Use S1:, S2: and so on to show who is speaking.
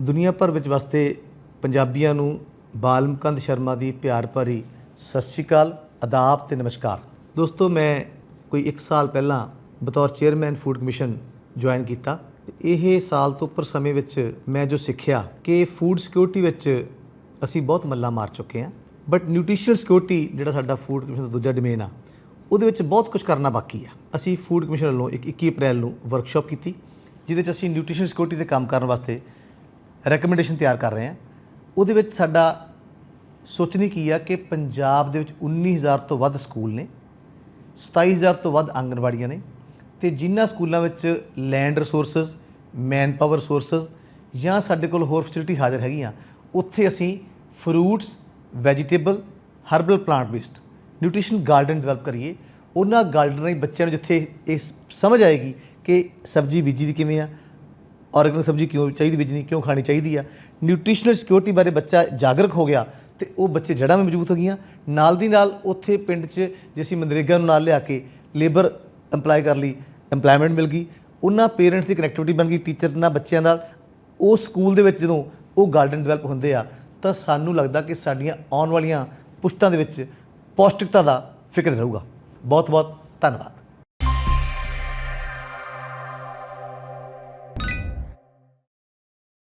S1: ਦੁਨੀਆ ਭਰ ਵਿੱਚ ਵਸਦੇ ਪੰਜਾਬੀਆਂ ਨੂੰ ਬਾਲਮਕੰਦ ਸ਼ਰਮਾ ਦੀ ਪਿਆਰ ਭਰੀ ਸਤਿ ਸ਼੍ਰੀ ਅਕਾਲ ਆਦਾਬ ਤੇ ਨਮਸਕਾਰ। ਦੋਸਤੋ, ਮੈਂ ਕੋਈ 1 ਸਾਲ ਪਹਿਲਾਂ ਬਤੌਰ ਚੇਅਰਮੈਨ ਫੂਡ ਕਮਿਸ਼ਨ ਜੁਆਇਨ ਕੀਤਾ। ਇਹ ਸਾਲ ਤੋਂ ਉੱਪਰ ਸਮੇਂ ਵਿੱਚ ਮੈਂ ਜੋ ਸਿੱਖਿਆ ਕਿ ਫੂਡ ਸਿਕਿਉਰਿਟੀ ਵਿੱਚ ਅਸੀਂ ਬਹੁਤ ਮੱਲਾ ਮਾਰ ਚੁੱਕੇ ਹਾਂ। ਬਟ ਨਿਊਟ੍ਰੀਸ਼ਨਲ ਸਿਕਿਉਰਿਟੀ ਜਿਹੜਾ ਸਾਡਾ ਫੂਡ ਕਮਿਸ਼ਨ ਦਾ ਦੂਜਾ ਡੋਮੇਨ ਆ, ਉਹਦੇ ਵਿੱਚ ਬਹੁਤ ਕੁਝ ਕਰਨਾ ਬਾਕੀ ਆ। ਅਸੀਂ ਫੂਡ ਕਮਿਸ਼ਨ ਵੱਲੋਂ ਇੱਕ 21 ਅਪ੍ਰੈਲ ਨੂੰ ਵਰਕਸ਼ਾਪ ਕੀਤੀ, ਜਿਹਦੇ ਵਿੱਚ ਅਸੀਂ ਨਿਊਟ੍ਰੀਸ਼ਨ ਸਿਕਿਉਰਿਟੀ ਤੇ ਕੰਮ ਕਰਨ ਵਾਸਤੇ ਰეკਮੈਂਡੇਸ਼ਨ ਤਿਆਰ ਕਰ ਰਹੇ ਹਾਂ। ਉਹਦੇ ਵਿੱਚ ਸਾਡਾ ਸੋਚਣੀ ਕੀ ਆ ਕਿ ਪੰਜਾਬ ਦੇ ਵਿੱਚ 19000 ਤੋਂ ਵੱਧ ਸਕੂਲ ਨੇ 27000 ਤੋਂ ਵੱਧ ਆਂਗਣਵਾੜੀਆਂ ਨੇ ਤੇ ਜਿਨ੍ਹਾਂ ਸਕੂਲਾਂ ਵਿੱਚ land resources man power resources ਜਾਂ ਸਾਡੇ ਕੋਲ ਹੋਰ ਫੈਸਿਲਿਟੀ ਹਾਜ਼ਰ ਹੈਗੀਆਂ, ਉੱਥੇ ਅਸੀਂ fruits vegetable herbal plant based nutrition garden develop ਕਰੀਏ। ਉਹਨਾਂ ਗਾਰਡਨ ਰਾਹੀਂ ਬੱਚਿਆਂ ਨੂੰ ਜਿੱਥੇ ਇਹ ਸਮਝ ਆਏਗੀ ਕਿ ਸਬਜ਼ੀ ਬੀਜੀ ਦੀ ਕਿਵੇਂ ਆ ਔਰਗਨਿਕ ਸਬਜ਼ੀ ਕਿਉਂ ਚਾਹੀਦੀ, ਬੀਜਣੀ ਕਿਉਂ ਖਾਣੀ ਚਾਹੀਦੀ ਆ ਨਿਊਟ੍ਰੀਸ਼ਨਲ ਸਿਕਿਉਰਿਟੀ ਬਾਰੇ ਬੱਚਾ ਜਾਗਰੂਕ ਹੋ ਗਿਆ ਤੇ ਉਹ ਬੱਚੇ ਜੜ੍ਹਾਂ ਵਿੱਚ ਮਜ਼ਬੂਤ ਹੋ ਗਈਆਂ। ਨਾਲ ਦੀ ਨਾਲ ਉੱਥੇ ਪਿੰਡ 'ਚ ਜੇ ਅਸੀਂ ਮਨਰੇਗਾ ਨੂੰ ਨਾਲ ਲਿਆ ਕੇ ਲੇਬਰ ਇੰਪਲਾਈ ਕਰ ਲਈ ਇੰਪਲਾਇਮੈਂਟ ਮਿਲ ਗਈ। ਉਹਨਾਂ ਪੇਰੈਂਟਸ ਦੀ ਕਨੈਕਟੀਵਿਟੀ ਬਣ ਗਈ ਟੀਚਰ ਨਾਲ, ਬੱਚਿਆਂ ਨਾਲ। ਉਹ ਸਕੂਲ ਦੇ ਵਿੱਚ ਜਦੋਂ ਉਹ ਗਾਰਡਨ ਡਿਵੈਲਪ ਹੁੰਦੇ ਆ, ਤਾਂ ਸਾਨੂੰ ਲੱਗਦਾ ਕਿ ਸਾਡੀਆਂ ਆਉਣ ਵਾਲੀਆਂ ਪੁਸ਼ਤਾਂ ਦੇ ਵਿੱਚ ਪੌਸ਼ਟਿਕਤਾ ਦਾ ਫਿਕਰ ਰਹੂਗਾ। ਬਹੁਤ ਬਹੁਤ ਧੰਨਵਾਦ।